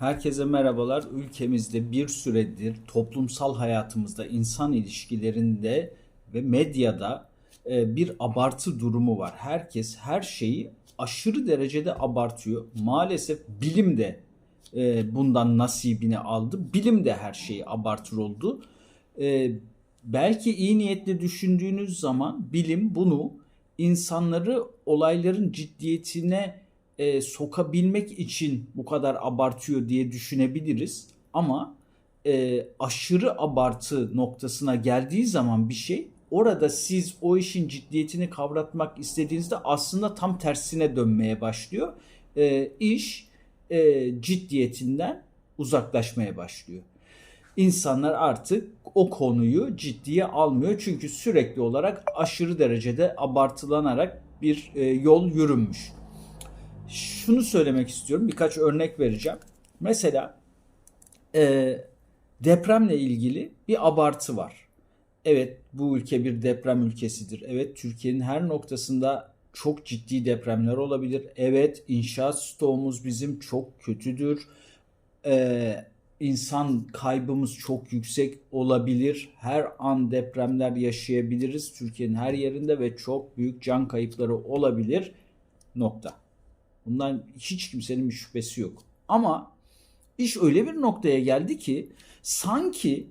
Herkese merhabalar. Ülkemizde bir süredir toplumsal hayatımızda, insan ilişkilerinde ve medyada e, bir abartı durumu var. Herkes her şeyi aşırı derecede abartıyor. Maalesef bilim de e, bundan nasibini aldı. Bilim de her şeyi abartır oldu. E, belki iyi niyetle düşündüğünüz zaman bilim bunu insanları olayların ciddiyetine e, sokabilmek için bu kadar abartıyor diye düşünebiliriz. Ama e, aşırı abartı noktasına geldiği zaman bir şey orada siz o işin ciddiyetini kavratmak istediğinizde aslında tam tersine dönmeye başlıyor. E, iş e, ciddiyetinden uzaklaşmaya başlıyor. İnsanlar artık o konuyu ciddiye almıyor çünkü sürekli olarak aşırı derecede abartılanarak bir e, yol yürünmüş şunu söylemek istiyorum. Birkaç örnek vereceğim. Mesela e, depremle ilgili bir abartı var. Evet bu ülke bir deprem ülkesidir. Evet Türkiye'nin her noktasında çok ciddi depremler olabilir. Evet inşaat stoğumuz bizim çok kötüdür. Ee, insan kaybımız çok yüksek olabilir. Her an depremler yaşayabiliriz Türkiye'nin her yerinde ve çok büyük can kayıpları olabilir. Nokta. Bundan hiç kimsenin bir şüphesi yok. Ama iş öyle bir noktaya geldi ki sanki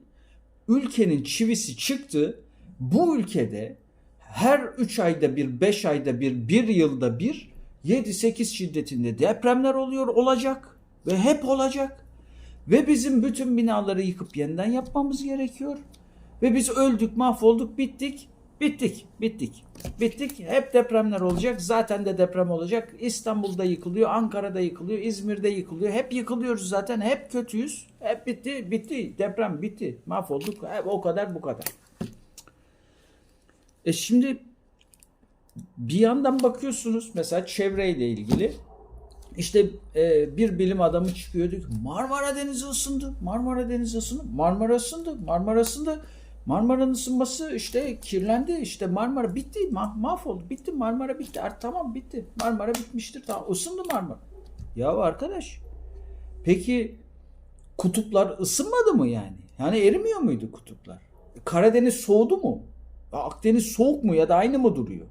ülkenin çivisi çıktı. Bu ülkede her 3 ayda bir, 5 ayda bir, 1 yılda bir 7-8 şiddetinde depremler oluyor olacak ve hep olacak. Ve bizim bütün binaları yıkıp yeniden yapmamız gerekiyor. Ve biz öldük, mahvolduk, bittik. Bittik, bittik. Bittik. Hep depremler olacak. Zaten de deprem olacak. İstanbul'da yıkılıyor, Ankara'da yıkılıyor, İzmir'de yıkılıyor. Hep yıkılıyoruz zaten. Hep kötüyüz. Hep bitti, bitti. Deprem bitti. Mahvolduk. Hep o kadar, bu kadar. E şimdi bir yandan bakıyorsunuz mesela çevreyle ilgili işte e, bir bilim adamı çıkıyor diyor ki Marmara Denizi ısındı. Marmara Denizi ısındı. Marmara ısındı. Marmara ısındı. Marmara'nın ısınması işte kirlendi işte Marmara bitti mah mahvoldu bitti Marmara bitti artık tamam bitti Marmara bitmiştir tamam ısındı Marmara. Ya arkadaş peki kutuplar ısınmadı mı yani? Yani erimiyor muydu kutuplar? Karadeniz soğudu mu? Akdeniz soğuk mu ya da aynı mı duruyor?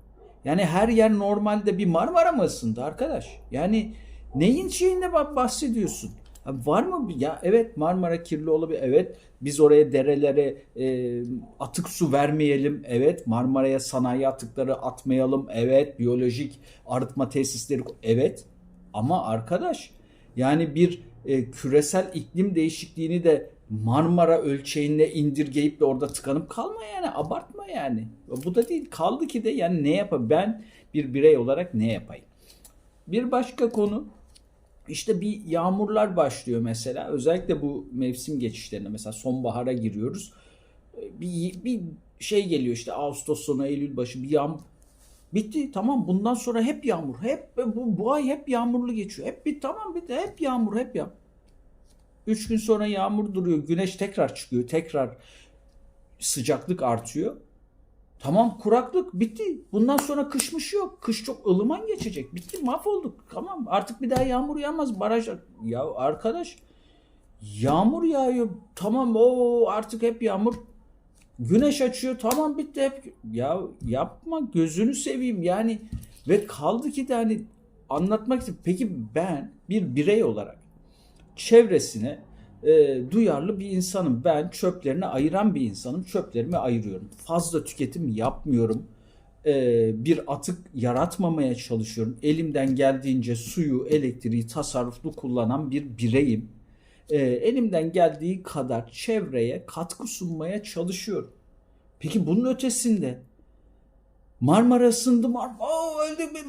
Yani her yer normalde bir Marmara mı ısındı arkadaş? Yani neyin şeyinde bahsediyorsun? Var mı? Ya evet Marmara kirli olabilir. Evet biz oraya derelere e, atık su vermeyelim. Evet Marmara'ya sanayi atıkları atmayalım. Evet biyolojik arıtma tesisleri. Evet ama arkadaş yani bir e, küresel iklim değişikliğini de Marmara ölçeğine indirgeyip de orada tıkanıp kalma yani abartma yani. Bu da değil kaldı ki de yani ne yapayım ben bir birey olarak ne yapayım. Bir başka konu işte bir yağmurlar başlıyor mesela. Özellikle bu mevsim geçişlerinde mesela sonbahara giriyoruz. Ee, bir, bir şey geliyor işte Ağustos sonu Eylül başı bir yağmur. Bitti tamam bundan sonra hep yağmur. Hep bu, bu ay hep yağmurlu geçiyor. Hep bir tamam bitti hep yağmur hep yağmur. Üç gün sonra yağmur duruyor. Güneş tekrar çıkıyor. Tekrar sıcaklık artıyor. Tamam kuraklık bitti. Bundan sonra kışmış yok. Kış çok ılıman geçecek. Bitti mahvolduk. Tamam artık bir daha yağmur yağmaz. Baraj ya arkadaş yağmur yağıyor. Tamam o artık hep yağmur. Güneş açıyor. Tamam bitti hep. Ya yapma gözünü seveyim. Yani ve kaldı ki de hani anlatmak için peki ben bir birey olarak çevresine e, duyarlı bir insanım. Ben çöplerini ayıran bir insanım. Çöplerimi ayırıyorum. Fazla tüketim yapmıyorum. E, bir atık yaratmamaya çalışıyorum. Elimden geldiğince suyu, elektriği tasarruflu kullanan bir bireyim. E, elimden geldiği kadar çevreye katkı sunmaya çalışıyorum. Peki bunun ötesinde Marmara ısındı Marmara. Oo öldük bir.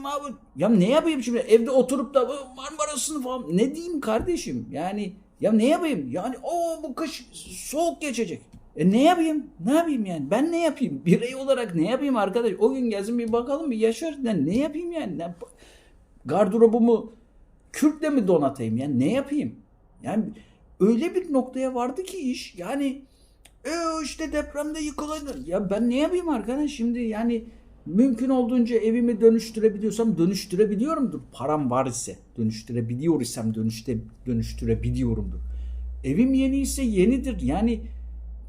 Ya ne yapayım şimdi evde oturup da Marmara ısındı falan. Ne diyeyim kardeşim? Yani ya ne yapayım? Yani o bu kış soğuk geçecek. E ne yapayım? Ne yapayım yani? Ben ne yapayım? Birey olarak ne yapayım arkadaş? O gün gelsin bir bakalım bir yaşar. Yani ne yapayım yani? Ne, gardırobumu kürkle mi donatayım? Yani ne yapayım? Yani öyle bir noktaya vardı ki iş. Yani e işte depremde yıkılır. Ya ben ne yapayım arkadaş şimdi? Yani Mümkün olduğunca evimi dönüştürebiliyorsam dönüştürebiliyorumdur. Param var ise dönüştürebiliyor isem dönüşte, dönüştürebiliyorumdur. Evim yeni ise yenidir. Yani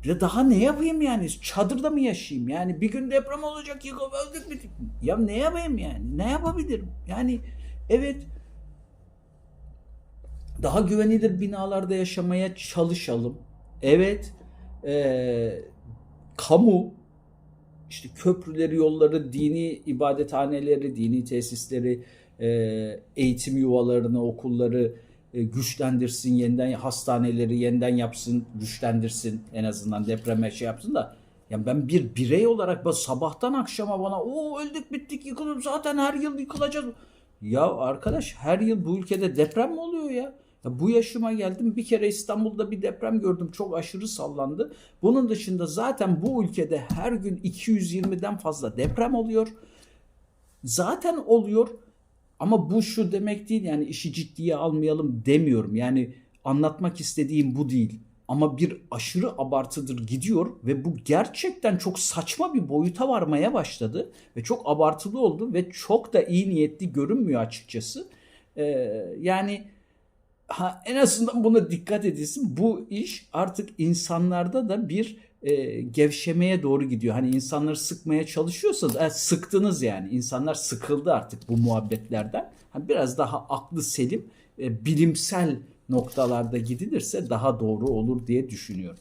ya daha ne yapayım yani? Çadırda mı yaşayayım? Yani bir gün deprem olacak yıkılıp öldük mü? Ya ne yapayım yani? Ne yapabilirim? Yani evet daha güvenilir binalarda yaşamaya çalışalım. Evet eee, kamu işte köprüleri, yolları, dini ibadethaneleri, dini tesisleri, eee, eğitim yuvalarını, okulları e, güçlendirsin, yeniden hastaneleri yeniden yapsın, güçlendirsin en azından depreme şey yapsın da yani ben bir birey olarak ben sabahtan akşama bana o öldük bittik yıkılıp zaten her yıl yıkılacağız. Ya arkadaş her yıl bu ülkede deprem mi oluyor ya? Ya bu yaşıma geldim bir kere İstanbul'da bir deprem gördüm çok aşırı sallandı. Bunun dışında zaten bu ülkede her gün 220'den fazla deprem oluyor. Zaten oluyor ama bu şu demek değil yani işi ciddiye almayalım demiyorum. Yani anlatmak istediğim bu değil. Ama bir aşırı abartıdır gidiyor ve bu gerçekten çok saçma bir boyuta varmaya başladı ve çok abartılı oldu ve çok da iyi niyetli görünmüyor açıkçası. Ee, yani ha, en azından buna dikkat edilsin. Bu iş artık insanlarda da bir e, gevşemeye doğru gidiyor. Hani insanları sıkmaya çalışıyorsanız, e, sıktınız yani. İnsanlar sıkıldı artık bu muhabbetlerden. Hani biraz daha aklı selim, e, bilimsel noktalarda gidilirse daha doğru olur diye düşünüyorum.